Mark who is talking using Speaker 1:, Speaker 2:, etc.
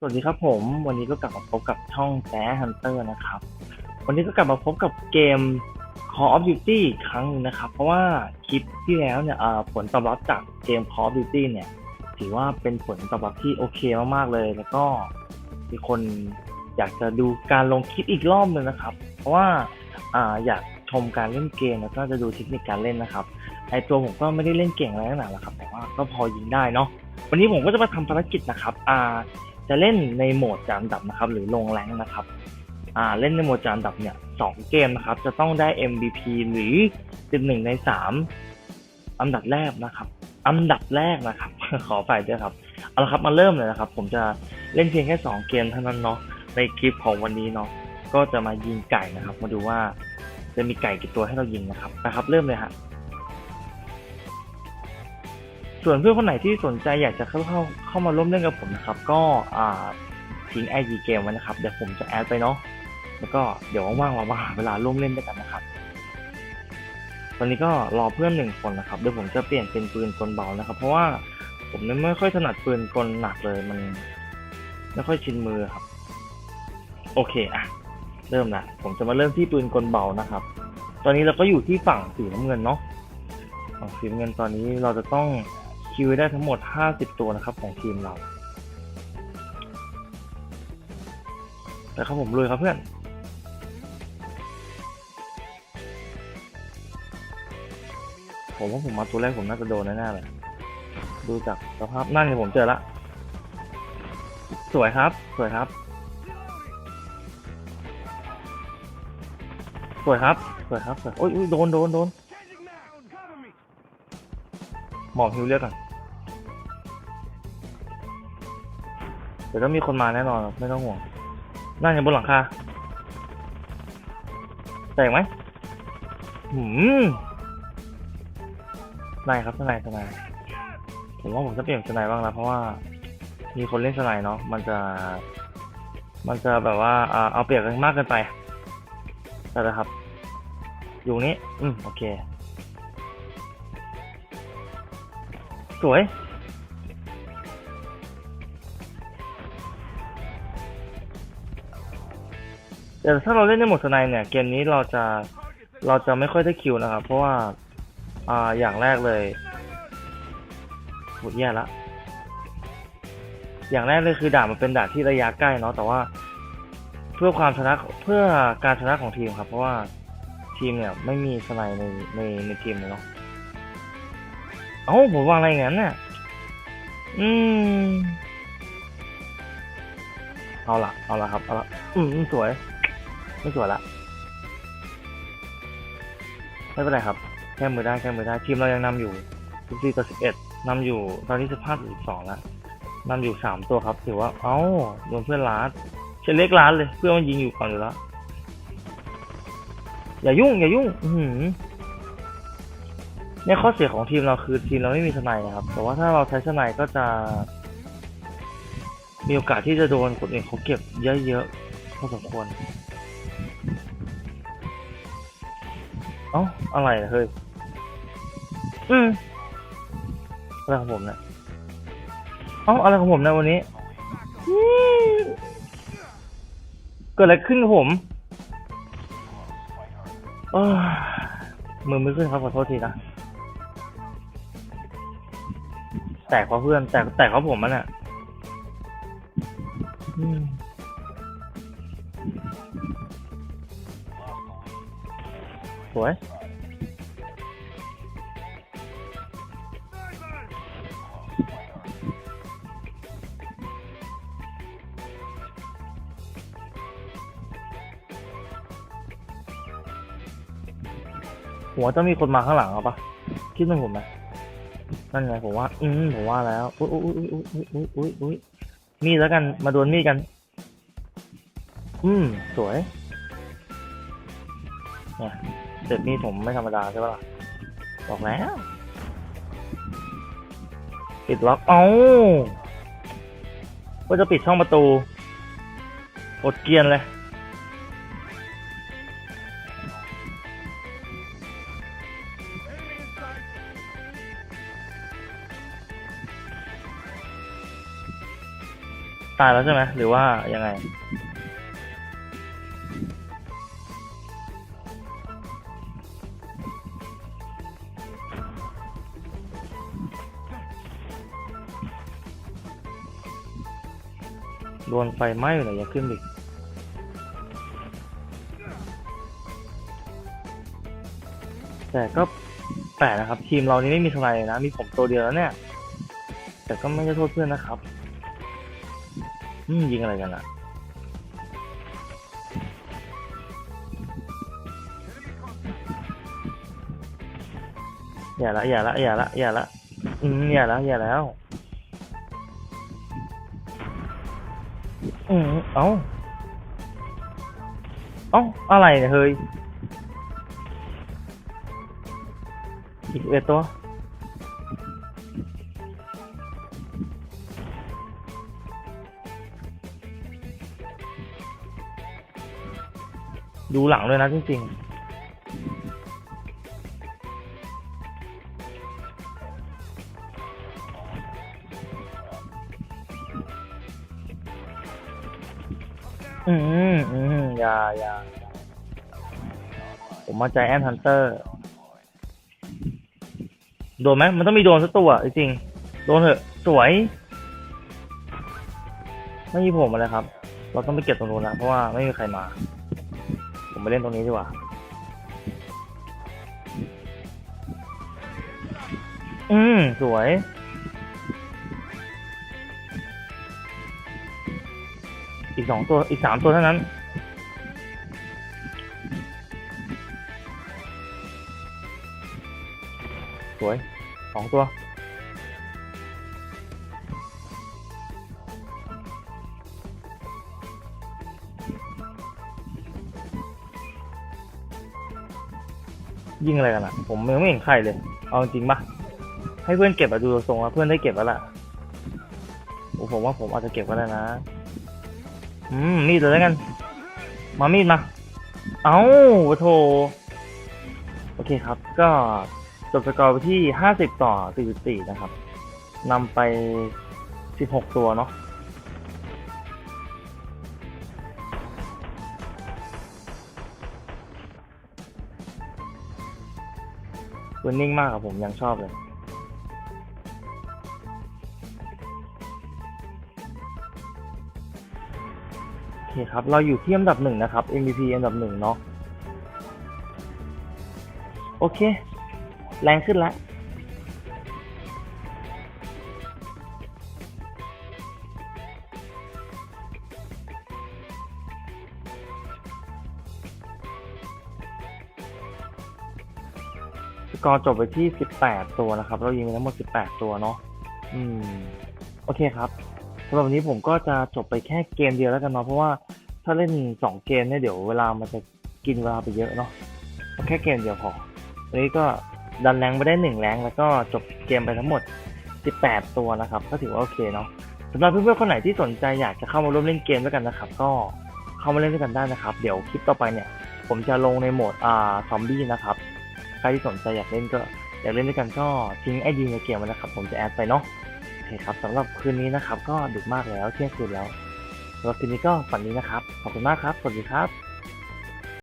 Speaker 1: สวัสดีครับผม วันนี้ก็กลับมาพบกับช่องแจ๊ฮันเตอร์นะครับ วันนี้ก็กลับมาพบกับเกม Call of Duty อีกครั้งหนึงนะครับ เพราะว่าคลิปที่แล้วเนี่ยผลตอบรับจากเกม Call of Duty เนี่ย ถือว่าเป็นผลตอบรับที่โอเคมากๆเลย แล้วก็มีคนอยากจะดูการลงคลิปอีกรอบหนึงนะครับ เพราะว่าอาอยากชมการเล่นเกมแล้วก็จะดูเทคนิคการเล่นนะครับไอตัวผมก็ไม่ได้เล่นเก่งอะไรขนาดนั้นหรอกครับ แต่ว่าก็พอยิงได้เนาะวันนี้ผมก็จะมาทำภารกิจนะครับ อ่า จะเล่นในโหมดจานดับนะครับ หรือลงแรงนะครับอ่าเล่นในโหมดจานดับเนี่ยสองเกมนะครับ จะต้องได้ MVP หรือเป็นหนึ่งในสามอันดับแรกนะครับอันดับแรกนะครับ ขอฝ่ายด้วยครับเอาละครับมาเริ่มเลยนะครับ ผมจะเล่นเพียงแค่สองเกมเท่านั้นเนาะในคลิปของวันนี้เนาะก็จะมายิงไก่นะครับ มาดูว่าจะมีไก่กี่ตัวให้เรายิงนะครับนะครับ เริ่มเลยฮะ ส่วนเพื่อนคนไหนที่สนใจอยากจะเข้าเข้าเข้ามาร่วมเล่นกับผมนะครับ ก็อ่าทิ้งไอจีเกมไว้นะครับ เดี๋ยวผมจะแอดไปเนาะแล้วก็เดี๋ยวว่างๆเรามาหาเวลาร่วมเล่นด้วยกันนะครับ ตอนนี้ก็รอเพื่อนหนึ่งคนนะครับเดี๋ยวผมจะเปลี่ยนเป็นปืนกลเบานะครับ เพราะว่าผมเนี่ยไม่ค่อยถนัดปืนกลหนักเลยมันไม่ค่อยชินมือครับ โอเคอะเริ่มละผมจะมาเริ่มที่ปืนกลเบานะครับ ตอนนี้เราก็อยู่ที่ฝั่งสีน้ำเงินเนาะของทีมเงินตอนนี้เราจะต้อง คิวได้ทั้งหมด 50 ตัวนะครับของทีมเรา แต่ครับผมรวยครับเพื่อน ผมว่าผมมาตัวแรกผมน่าจะโดนแน่ๆเลย ดูจากสภาพนั่นเนี่ยผมเจอละ สวยครับ สวยครับ สวยครับ สวยครับสวยโอ้ยอุ๊ยโดนโดนโดนหมอบฮิวเลือกก่อน ดี๋ยวต้องมีคนมาแน่นอนครับไม่ต้องห่วงนั่งอยู่บนหลังคาแตกไหมหืมนายครับทนายทนายผมว่าผมจะเปลี่ยนทนายบ้างแล้วเพราะว่า มีคนเล่นทนายเนาะมันจะ มันจะแบบว่าอ่าเอาเปรียบกันมากเกินไปแต่ละครับ อยู่นี้ อืม โอเค สวย แต่ถ้าเราเล่นในโหมดสไนด์เนี่ยเกมนี้เราจะเราจะไม่ค่อยได้คิวนะครับ เพราะว่าอ่าอย่างแรกเลยหมดแย่ละอย่างแรกเลยคือด่านมันเป็นด่านที่ระยะใกล้เนาะแต่ว่า เพื่อความชนะเพื่อการชนะของทีมครับ เพราะว่าทีมเนี่ยไม่มีสไนด์ในในในทีมเลยเนาะเอ้าผมวางอะไรอย่างนั้นเนี่ยอืมเอาละเอาละครับเอาละอืมสวย ไม่สวยละ ไม่เป็นไรครับ แค่มือได้แค่มือได้ ทีมเรายังนำอยู่14ต่อ11นำอยู่ตอนนี้15ต่อ12แล้วนำอยู่สามตัวครับถือว่า เอ้าโดนเพื่อนล้าดเชนเล็กล้าเลยเพื่อนมันยิงอยู่ก่อนอยู่แล้วอย่ายุ่ง อย่ายุ่ง อืเนี่ยข้อเสียของทีมเราคือทีมเราไม่มีสนด์นะครับ แต่ว่าถ้าเราใช้สนด์ก็จะ มีโอกาสที่จะโดนคนอื่นเขาเก็บเยอะๆพอสมควร เอ้าอะไรนะเฮ้ย อืมอะไรของผมเนี่ยเอ้าอะไรของผมในะวันนี้อืมเกิดอะไรขึ้นกับผมเอ้ยมือไม่ขึ้นครับขอโทษทีนะ แตกเพราะเพื่อน แตกแตกเพราะผมมันอะอืม สวยหัวต้องมีคนมาข้างหลังเอาปะคิดเป็นผมไหมนั่นไงผมว่า อืมผมว่าแล้วอุ้ยอุ้ยอุ้ยอุ้ยอุ้ยอุ้ยอุ้ยมีดแล้วกันมาดวลมีดกัน อืม สวยเนี่ย เสร็จมีดผมไม่ธรรมดาใช่ปะล่ะบอกแล้วปิดล็อก เอ้าว่าจะปิดช่องประตูอดเกียนเลย ตายแล้วใช่ไหม หรือว่ายังไง โดนไฟไหม้อยู่ไหนอย่าขึ้นดิแต่ก็แปลกนะครับ ทีมเรานี่ไม่มีใครนะ มีผมตัวเดียวแล้วเนี่ย แต่ก็ไม่ได้โทษเพื่อนนะครับอืมยิงอะไรกันอะอย่าละอย่าละอย่าละอย่าละอืมอย่าละอย่าแล้ว อืมเอ้า เอ้า อะไรเนี่ยเฮ้ยอีกเอ็ดตัว ดูหลังด้วยนะจริงๆ อืมอืมอย่าอย่าผมมาใจแอนฮันเตอร์ โดนไหมมันต้องมีโดนสักตัวจริงๆโดนเถอะ สวย ไม่มีผมอะไรครับ เราต้องไปเก็บตรงนู้นนะเพราะว่าไม่มีใครมา ผมไปเล่นตรงนี้ดีกว่าอืม สวย กสองตัวอีกสามตัวเท่านั้นสวยสองตัว ยิงอะไรกันอะ ผมยังไม่เห็นใครเลย เอาจริงปะให้เพื่อนเก็บอะดูทรงแล้วเพื่อนได้เก็บแล้วล่ะผมว่าผมอาจจะเก็บก็ได้นะ อืมมีดเลยแล้วกัน มามีดมา เอาโถโอเคครับ ก็จบสกอร์ไปที่ห้าสิบต่อสี่สี่นะครับนำไปสิบหกตัวเนาะปืนนิ่งมากครับผมยังชอบเลย เคครับ เราอยู่ที่อันดับหนึ่งนะครับ MVP อันดับหนึ่งเนาะ โอเค แรงขึ้นแล้วกอร์จบไปที่ 18 ตัวนะครับ เรายิงไปทั้งหมด 18 ตัวเนาะ อืม โอเคครับ สำหรับวันนี้ผมก็จะจบไปแค่เกมเดียวแล้วกันเนาะเพราะว่าถ้าเล่น2เกมเนี่ยเดี๋ยวเวลามันจะกินเวลาไปเยอะเนาะแค่เกมเดียวพอวันนี้ก็ดันแรงไปได้1แรงแล้วก็จบเกมไปทั้งหมด 18 ตัวนะครับ ก็ถือว่าโอเคเนาะสำหรับเพื่อนๆคนไหนที่สนใจอยากจะเข้ามาร่วมเล่นเกมด้วยกันนะครับ ก็เข้ามาเล่นด้วยกันได้นะครับ เดี๋ยวคลิปต่อไปเนี่ย ผมจะลงในโหมดอ่าซอมบี้นะครับใครที่สนใจอยากเล่นก็อยากเล่นด้วยกันก็ทิ้งไอดีในเกมไว้นะครับ ผมจะแอดไปเนาะ เคครับสำหรับคืนนี้นะครับ ก็ดึกมากแล้วเที่ยงคืนแล้วสำหรับคืนนี้ก็ฝันนี้นะครับ ขอบคุณมากครับ สวัสดีครับ